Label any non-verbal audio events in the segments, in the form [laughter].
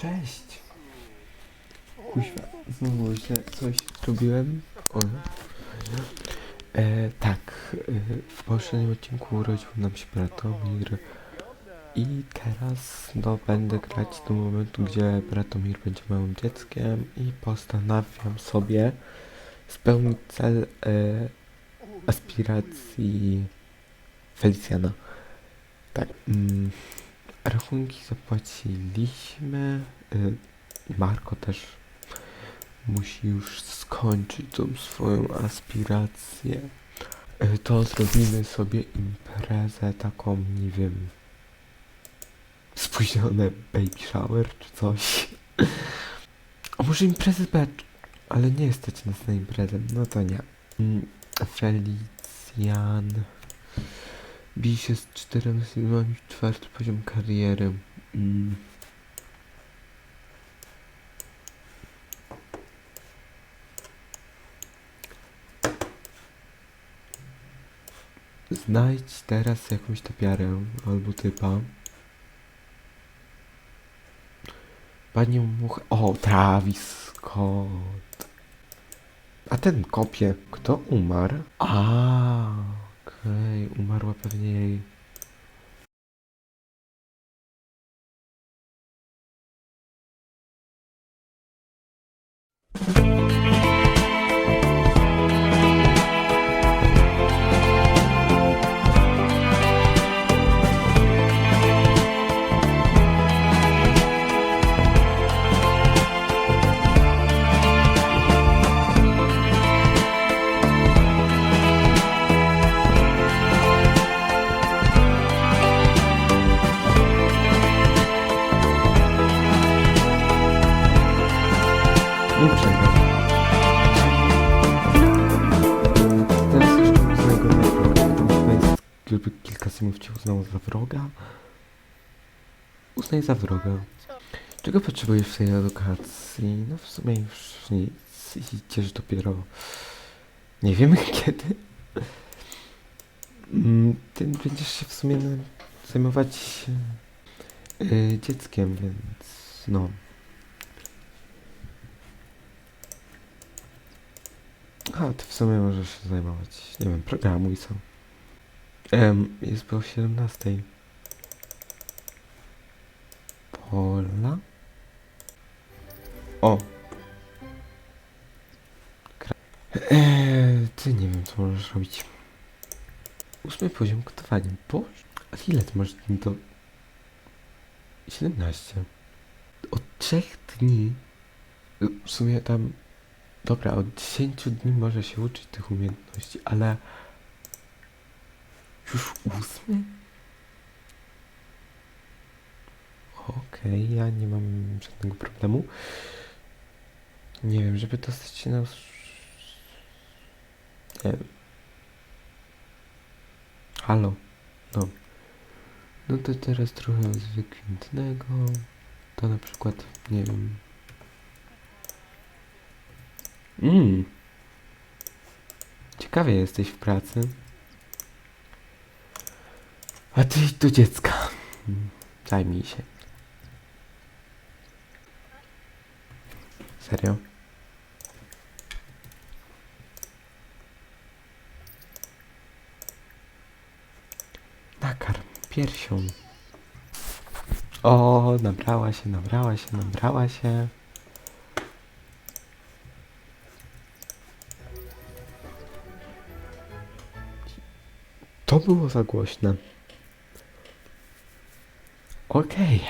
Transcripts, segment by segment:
Cześć! Kuźwa, znowu źle coś zrobiłem. O. E, tak, e, w poprzednim odcinku urodził nam się Bratomir i teraz no, będę grać do momentu, gdzie Bratomir będzie małym dzieckiem i postanawiam sobie spełnić cel e, aspiracji Felicjana. Tak. Mm, rachunki zapłaciliśmy. Y, Marko też musi już skończyć tą swoją aspirację. Y, To zrobimy sobie imprezę taką, nie wiem, spóźnione baby shower czy coś. A może imprezę becz, ale nie stać nas na imprezę, no to nie. Mm, Felicjan. Bij się z czterema filmami w czwarty poziom kariery. Mm. Znajdź teraz jakąś tapiarę albo typa. Panią muchę. O, Travis Scott. A ten kopie. Kto umarł? A, okej. Umarła pewnie jej. Żeby kilka simów cię uznało za wroga. Uznaj za wroga. Czego potrzebujesz w tej edukacji? No w sumie już nic. Idziesz dopiero... Nie wiemy [laughs] kiedy. Mm, Ty będziesz się w sumie zajmować yy, dzieckiem, więc no. A, ty w sumie możesz się zajmować, nie wiem, programuj co. Em, jest po 17. Pola? O! Kra- eee, ty nie wiem, co możesz robić. Ósmy poziom gotowania. Boże, a ile ty masz dni do... 17. Od trzech dni... W sumie tam Dobra, od 10 dni może się uczyć tych umiejętności, ale już ósmy? Okej, ja nie mam żadnego problemu. Nie wiem, żeby dostać się na... Nie wiem. Halo. No. No to teraz trochę z wykwintnego. To na przykład, nie wiem, Mm. Ciekawie jesteś w pracy. A ty do dziecka. Zajmij się. Serio? Nakarm piersią. O, nabrała się, nabrała się, nabrała się. To było za głośne. Okej.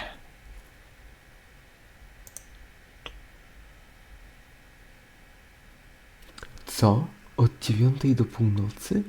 Co? Od dziewiątej do północy?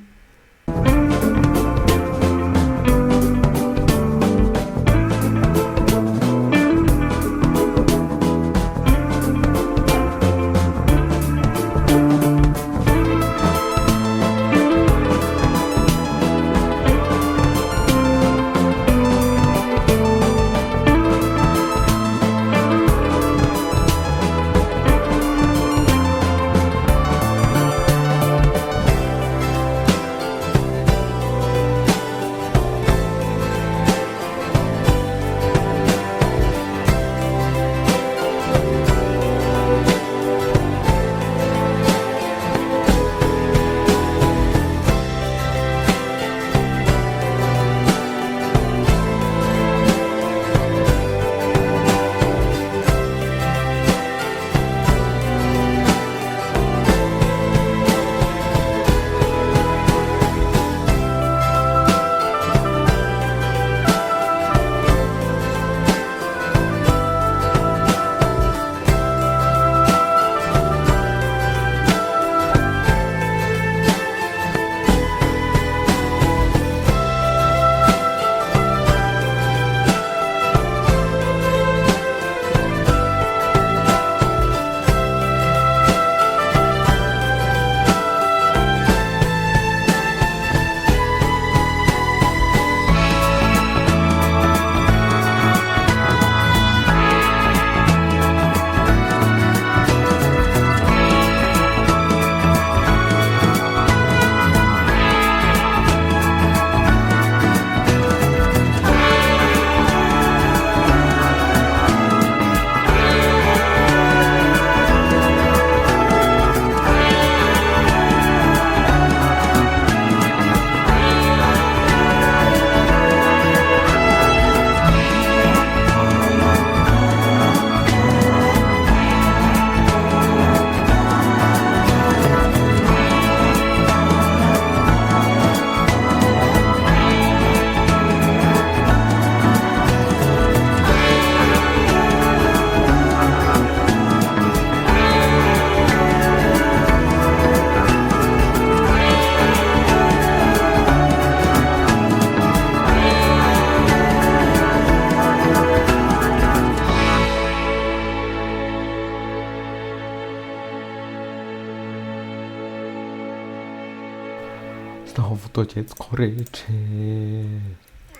To dziecko ryczy.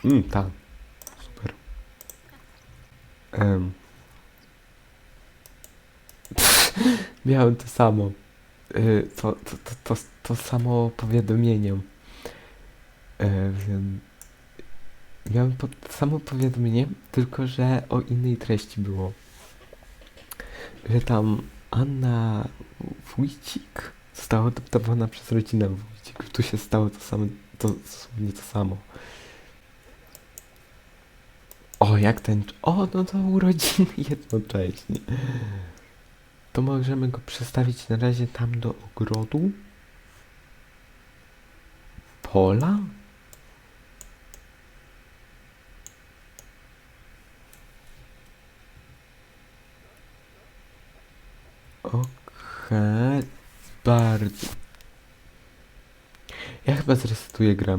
Mm, tak. Super. Em. [laughs] Miałem to samo. Y, to, to, to, to, to samo powiadomienie. E. Miałem po, samo powiadomienie, tylko że o innej treści było. Że tam Anna Wójcik została adoptowana przez rodzinę. Tu się stało to samo, to dosłownie to samo. O, jak ten... O, no to urodziny [laughs] jednocześnie. To możemy go przestawić na razie tam do ogrodu. Pola? Okej, bardzo. Ja chyba zresetuję grę.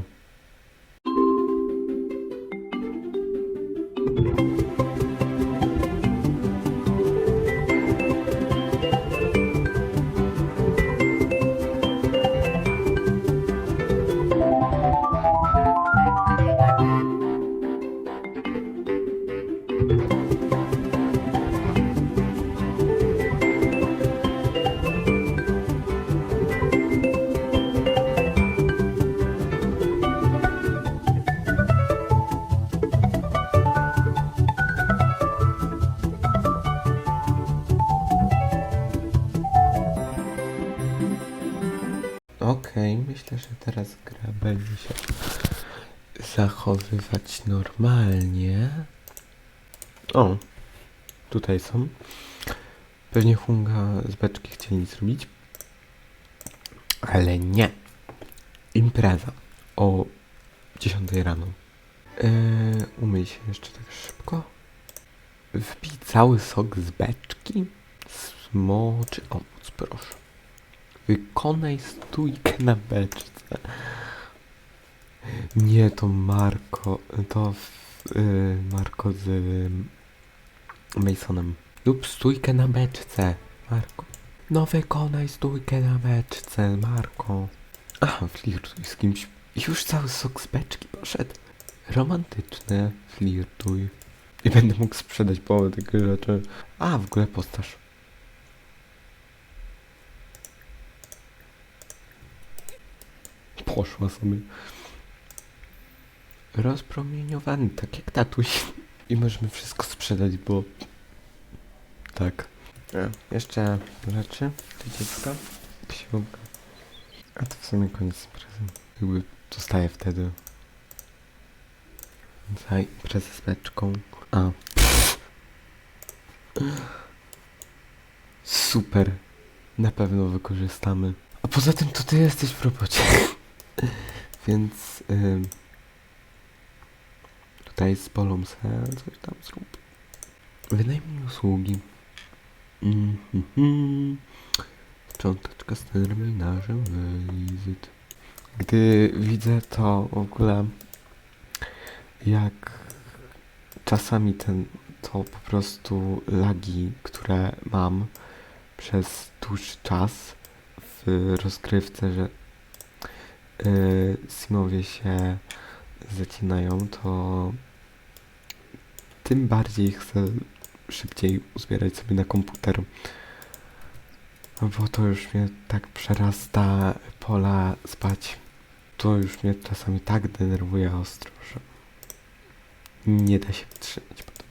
Zachowywać normalnie. O, tutaj są. Pewnie Hunga z beczki chcieli zrobić. Ale nie. Impreza o 10 rano. Eee, umyj się jeszcze tak szybko. Wpij cały sok z beczki. Smoczy owoc, proszę. Wykonaj stójkę na beczce. Nie, to Marko. To yy, Marko z yy, Masonem. Lub stójkę na beczce, Marko. No wykonaj stójkę na beczce, Marko. Aha, flirtuj z kimś. Już cały sok z beczki poszedł. Romantyczne, flirtuj. I będę mógł sprzedać połowę tych rzeczy. A, w ogóle postaż. Poszła sobie. Rozpromieniowany, tak jak tatuś. I możemy wszystko sprzedać, bo... Tak. E, jeszcze rzeczy do dziecka. Książka. A to w sumie koniec imprezy. Jakby zostaje wtedy. Za imprezę z beczką. A. Super. Na pewno wykorzystamy. A poza tym to ty jesteś w robocie. [laughs] Więc ym, tutaj z Polą se coś tam zrób. Wynajmij usługi. Cząteczka z terminarzem wizyt. Gdy widzę to w ogóle jak czasami ten to po prostu lagi, które mam przez dłuższy czas w rozgrywce, że yy, simowie się zacinają, to tym bardziej chcę szybciej uzbierać sobie na komputer. Bo to już mnie tak przerasta pola spać. To już mnie czasami tak denerwuje ostro, że nie da się wytrzymać potem.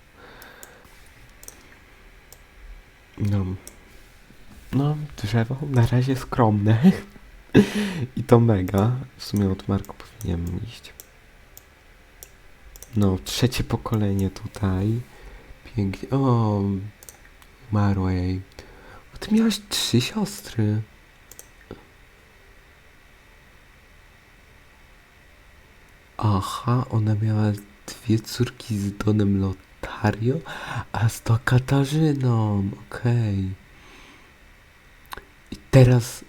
No. No, drzewo na razie skromne. [laughs] I to mega. W sumie od Marku powinienem iść. No, trzecie pokolenie tutaj. Pięknie. O, umarła jej. Ty miałaś trzy siostry. Aha, ona miała dwie córki z Donem Lotario, a z to Katarzyną. Okej. I teraz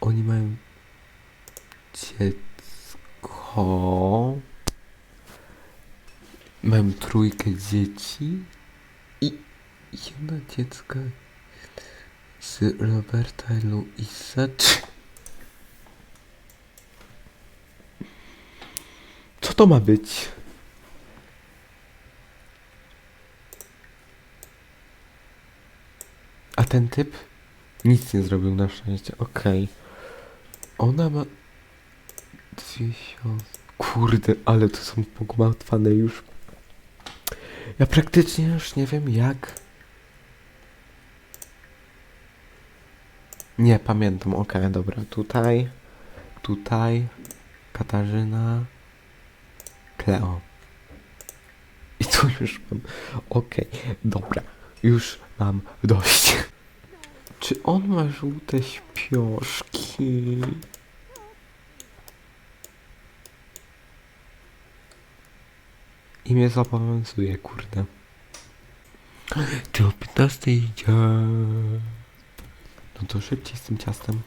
oni mają dziecko. Mają trójkę dzieci i jedno dziecko z Roberta i Luisa. Czy- to ma być? A ten typ nic nie zrobił na szczęście. Okej. Ona ma... Dwie siostry. Kurde, ale to są pogmatwane już. Ja praktycznie już nie wiem jak. Nie, pamiętam. Okej, dobra. Tutaj. Tutaj. Katarzyna. Kleo. I tu już mam. Okej, dobra. Już mam dość. Czy on ma żółte śpioszki? I mnie zobowiązuje, kurde. Czy o 15 idzie? No to szybciej z tym ciastem.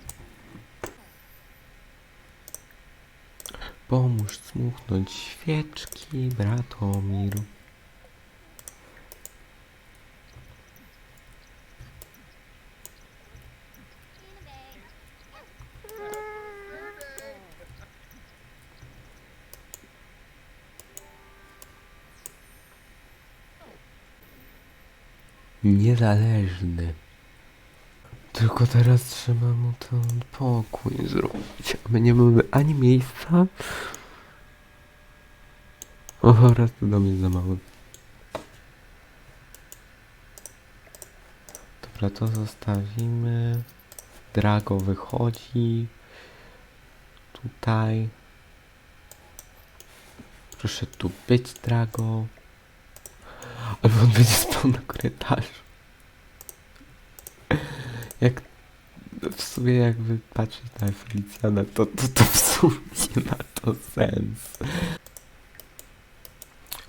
Pomóż smuchnąć świeczki, Bratomir. Niezależny. Tylko teraz trzeba mu ten pokój zrobić. A my nie mamy ani miejsca. O, raz to dom jest za mały. Dobra, to zostawimy. Drago wychodzi. Tutaj. Proszę tu być, Drago. Ale on będzie spał na korytarzu. Jak w sumie jakby patrzeć na Felicjana, to, to, to w sumie ma to sens.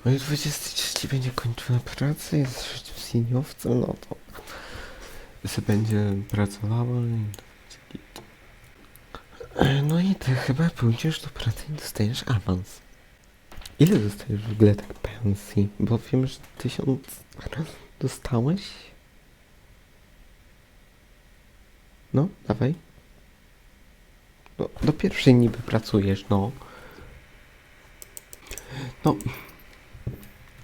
O już 23 będzie kończyła pracę, jest seniowcem, no to sobie będzie pracowała i No i ty chyba pójdziesz do pracy i dostajesz awans. Ile dostajesz w ogóle tak pensji? Bo wiem, że tysiąc dostałeś? No, dawaj. No, do pierwszej niby pracujesz, no. No.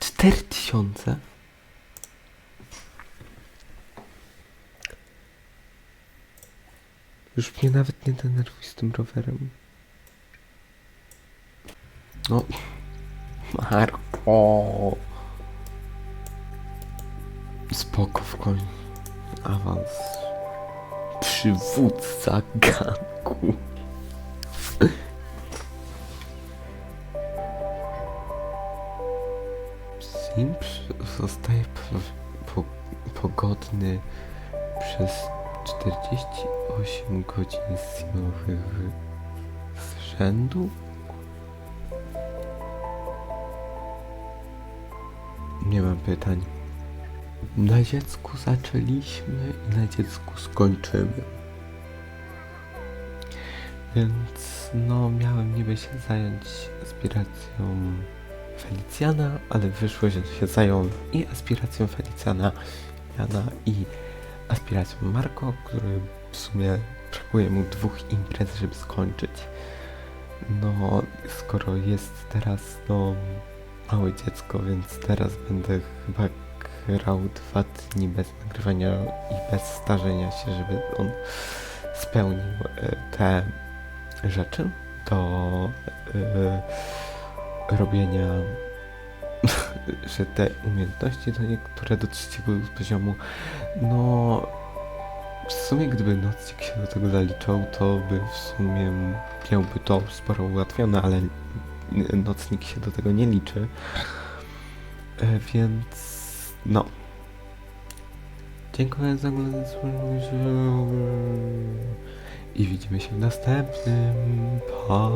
Cztery tysiące? Już mnie nawet nie denerwuj z tym rowerem. No. Marko. Spoko w końcu. Awans. Przywódca gangu. Simp zostaje po, po, pogodny przez 48 godzin z rzędu? Nie mam pytań. Na dziecku zaczęliśmy i na dziecku skończymy. Więc no miałem niby się zająć aspiracją Felicjana, ale wyszło, że się zajął i aspiracją Felicjana Jana i aspiracją Marko, który w sumie brakuje mu dwóch imprez, żeby skończyć. No, skoro jest teraz no małe dziecko, więc teraz będę chyba grał dwa dni bez nagrywania i bez starzenia się, żeby on spełnił e, te rzeczy do e, robienia, [laughs] że te umiejętności do niektóre do trzeciego poziomu, no w sumie gdyby nocnik się do tego zaliczał, to by w sumie miałby to sporo ułatwione, ale nocnik się do tego nie liczy. E, więc no. Dziękuję za oglądanie. I widzimy się w następnym. Pa.